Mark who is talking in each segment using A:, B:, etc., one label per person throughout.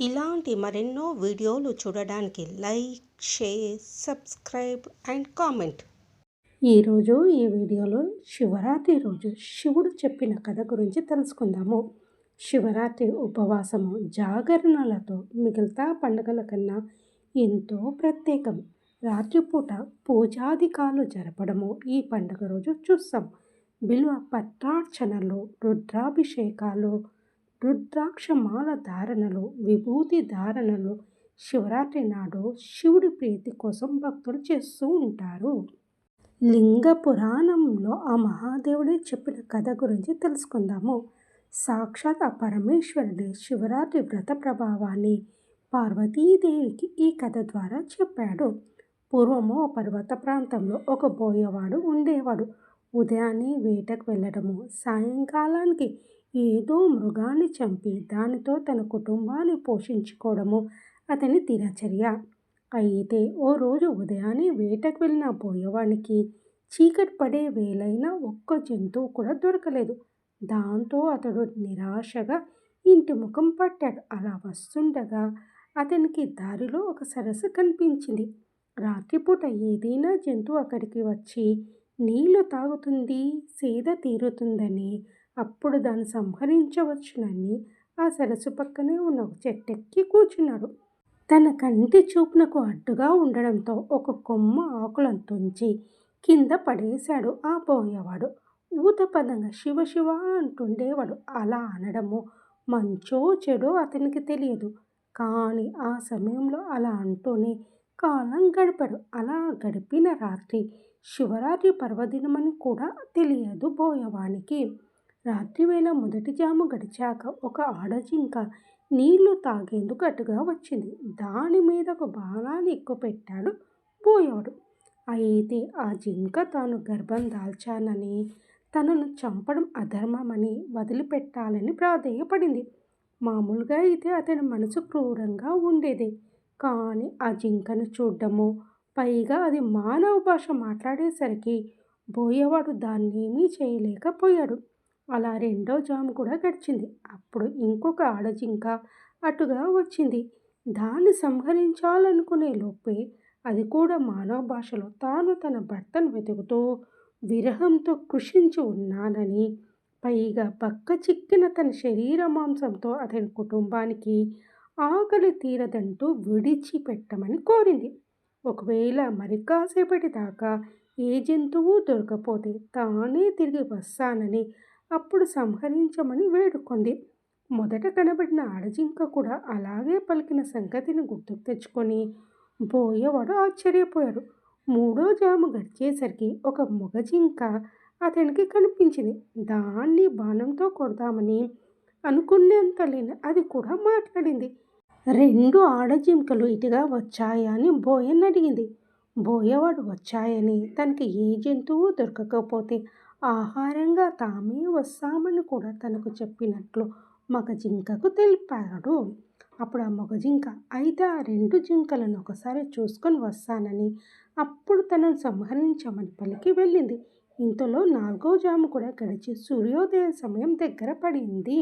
A: ఇలాంటి మరెన్నో వీడియోలు చూడడానికి like share subscribe and comment. ఈరోజు ఈ వీడియోలో శివరాత్రి రోజు శివుడు చెప్పిన కథ గురించి తెలుసుకుందాము. శివరాత్రి ఉపవాసము జాగరణలతో మిగతా పండుగల కన్నా ఎంతో ప్రత్యేకం. రాత్రిపూట పూజాధికాలు జరపడము ఈ పండుగ రోజు చూస్తాం. బిల్వ పత్రార్చనలు రుద్రాభిషేకాలు రుద్రాక్షమాల ధారణలు విభూతి ధారణలు శివరాత్రి నాడు శివుడి ప్రీతి కోసం భక్తులు చేస్తూ ఉంటారు. లింగ పురాణంలో ఆ మహాదేవుడే చెప్పిన కథ గురించి తెలుసుకుందాము. సాక్షాత్ ఆ పరమేశ్వరుడి శివరాత్రి వ్రత ప్రభావాన్ని పార్వతీదేవికి ఈ కథ ద్వారా చెప్పాడు. పూర్వము పర్వత ప్రాంతంలో ఒక బోయవాడు ఉండేవాడు. ఉదయాన్నే వేటకు వెళ్ళడము సాయంకాలానికి ఏదో మృగాన్ని చంపి దానితో తన కుటుంబాన్ని పోషించుకోవడము అతని దినచర్య. అయితే ఓ రోజు ఉదయాన్నే వేటకు వెళ్ళిన బోయవానికి చీకటి పడే వేలైన ఒక్క జంతువు కూడా దొరకలేదు. దాంతో అతడు నిరాశగా ఇంటి ముఖం పట్టాడు. అలా వస్తుండగా అతనికి దారిలో ఒక సరస్సు కనిపించింది. రాత్రిపూట ఏదైనా జంతువు అక్కడికి వచ్చి నీళ్ళు తాగుతుంది సేద తీరుతుందని అప్పుడు దాన్ని సంహరించవచ్చునని ఆ సరస్సు పక్కనే ఉన్న ఒక చెట్టెక్కి కూర్చున్నాడు. తన కంటి చూపునకు అడ్డుగా ఉండడంతో ఒక కొమ్మ ఆకులను తుంచి కింద పడేశాడు. ఆ పోయేవాడు ఊతపదంగా శివ శివ అంటుండేవాడు. అలా అనడము మంచో చెడో అతనికి తెలియదు. కానీ ఆ సమయంలో అలా అంటూనే కాలం గడిపాడు. అలా గడిపిన రాత్రి శివరాత్రి పర్వదినమని కూడా తెలియదు బోయవానికి రాత్రివేళ మొదటి జాము గడిచాక ఒక ఆడజింక నీళ్ళు తాగేందుకు అటుగా వచ్చింది. దాని మీద ఒక బాణాన్ని ఎక్కుపెట్టాడు పోయాడు అయితే ఆ జింక తాను గర్భం దాల్చానని తనను చంపడం అధర్మమని వదిలిపెట్టాలని ప్రాధేయపడింది. మామూలుగా అయితే అతని మనసు క్రూరంగా ఉండేది. కానీ ఆ జింకను చూడడము పైగా అది మానవ భాష మాట్లాడేసరికి బోయేవాడు దాన్నేమీ చేయలేకపోయాడు. అలా రెండో జాము కూడా గడిచింది. అప్పుడు ఇంకొక ఆడజింక అటుగా వచ్చింది. దాన్ని సంహరించాలనుకునే లోపే అది కూడా మానవ భాషలో తాను తన భర్తను వెతుకుతూ విరహంతో కృషించి ఉన్నానని పైగా పక్క చిక్కిన తన శరీర మాంసంతో అతని కుటుంబానికి ఆకలి తీరదంటూ విడిచిపెట్టమని కోరింది. ఒకవేళ మరి కాసేపటి దాకా ఏ జంతువు దొరకపోతే తానే తిరిగి వస్తానని అప్పుడు సంహరించమని వేడుకుంది. మొదట కనబడిన ఆడజింక కూడా అలాగే పలికిన సంగతిని గుర్తుకు తెచ్చుకొని బోయవాడు ఆశ్చర్యపోయాడు. మూడో జాము గడిచేసరికి ఒక మొగజింక అతనికి కనిపించింది. దాన్ని బాణంతో కొడదామని అనుకునేంత లేని అది కూడా మాట్లాడింది. రెండు ఆడజింకలు ఇటుగా వచ్చాయా అని బోయన్ అడిగింది బోయవాడు వచ్చాయని తనకి ఏ జంతువు దొరకకపోతే ఆహారంగా తామే వస్తామని కూడా తనకు చెప్పినట్లు మగ జింకకు తెలిపాడు. అప్పుడు ఆ మగ జింక అయితే ఆ రెండు జింకలను ఒకసారి చూసుకొని వస్తానని. అప్పుడు తనను సంహరించమని పలికి వెళ్ళింది. ఇంతలో నాలుగో జాము కూడా గడిచి సూర్యోదయ సమయం దగ్గర పడింది.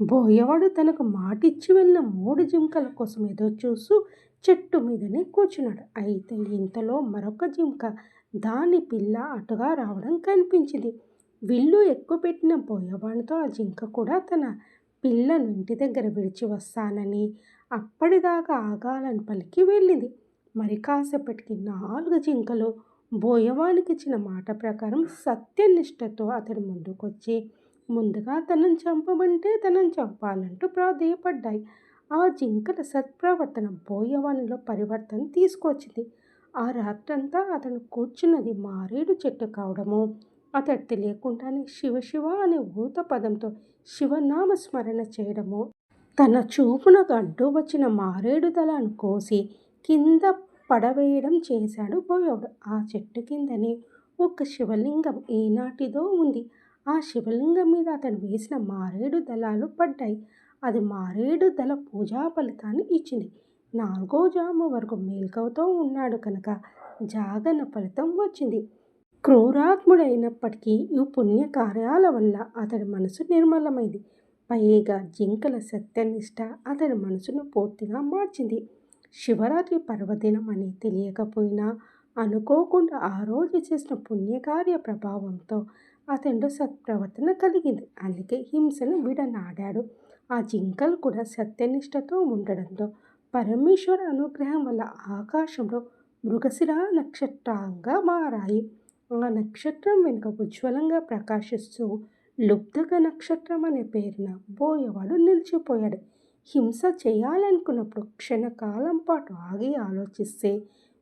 A: బోయవాడు తనకు మాటిచ్చి వెళ్ళిన మూడు జింకల కోసం ఏదో చూస్తూ చెట్టు మీదనే కూర్చున్నాడు. అయితే ఇంతలో మరొక జింక దాని పిల్ల అటుగా రావడం కనిపించింది. విల్లు ఎక్కువ పెట్టిన బోయవాడితో ఆ జింక కూడా తన పిల్లను ఇంటి దగ్గర విడిచి వస్తానని అప్పటిదాకా ఆగాలని పలికి వెళ్ళింది. మరి కాసేపటికి నాలుగు జింకలు బోయవానికి ఇచ్చిన మాట ప్రకారం సత్యనిష్టతో అతడి ముందుకొచ్చి ముందుగా తనను చంపమంటే తనను చంపాలంటూ ప్రాధేయపడ్డాయి. ఆ జింకల సత్ప్రవర్తన బోయవానిలో పరివర్తన తీసుకొచ్చింది. ఆ రాత్రంతా అతను కూర్చున్నది మారేడు చెట్టు కావడము. అతడు తెలియకుండానే శివ శివ అనే ఊత పదంతో శివనామ స్మరణ చేయడము. తన చూపునకు అడ్డు వచ్చిన మారేడు దళాన్ని కోసి కింద పడవేయడం చేశాడు బోయోడు. ఆ చెట్టు కిందనే ఒక శివలింగం ఏనాటిదో ఉంది. ఆ శివలింగం మీద అతను వేసిన మారేడు దళాలు పడ్డాయి. అది మారేడు దళ పూజా ఫలితాన్ని ఇచ్చింది. నాలుగో జాము వరకు మేల్కవుతో ఉన్నాడు కనుక జాగన ఫలితం వచ్చింది. క్రూరాత్ముడైనప్పటికీ ఈ పుణ్య కార్యాల వల్ల అతడి మనసు నిర్మలమైంది. పైగా జింకల సత్యనిష్ట అతడి మనసును పూర్తిగా మార్చింది. శివరాత్రి పర్వదినం అని తెలియకపోయినా అనుకోకుండా ఆ రోజు చేసిన పుణ్యకార్య ప్రభావంతో అతడు సత్ప్రవర్తన కలిగింది. అందుకే హింసను విడనాడాడు. ఆ జింకలు కూడా సత్యనిష్టతో ఉండడంతో పరమేశ్వర అనుగ్రహం వల్ల ఆకాశంలో మృగశిర నక్షత్రంగా మారాయి ఆ నక్షత్రం వెనుక ఉజ్వలంగా ప్రకాశిస్తూ లుబ్ధక నక్షత్రం అనే పేరున బోయవాడు నిలిచిపోయాడు. హింస చేయాలనుకున్నప్పుడు క్షణకాలం పాటు ఆగి ఆలోచిస్తే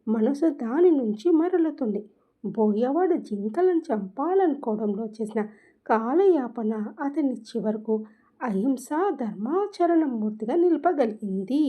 A: మనసు దాని నుంచి మరలుతుంది. బోయవాడు జింకలను చంపాలనుకోవడంలో చేసిన కాలయాపన అతన్ని చివరకు అహింస ధర్మాచరణ మూర్తిగా నిలపగలిగింది.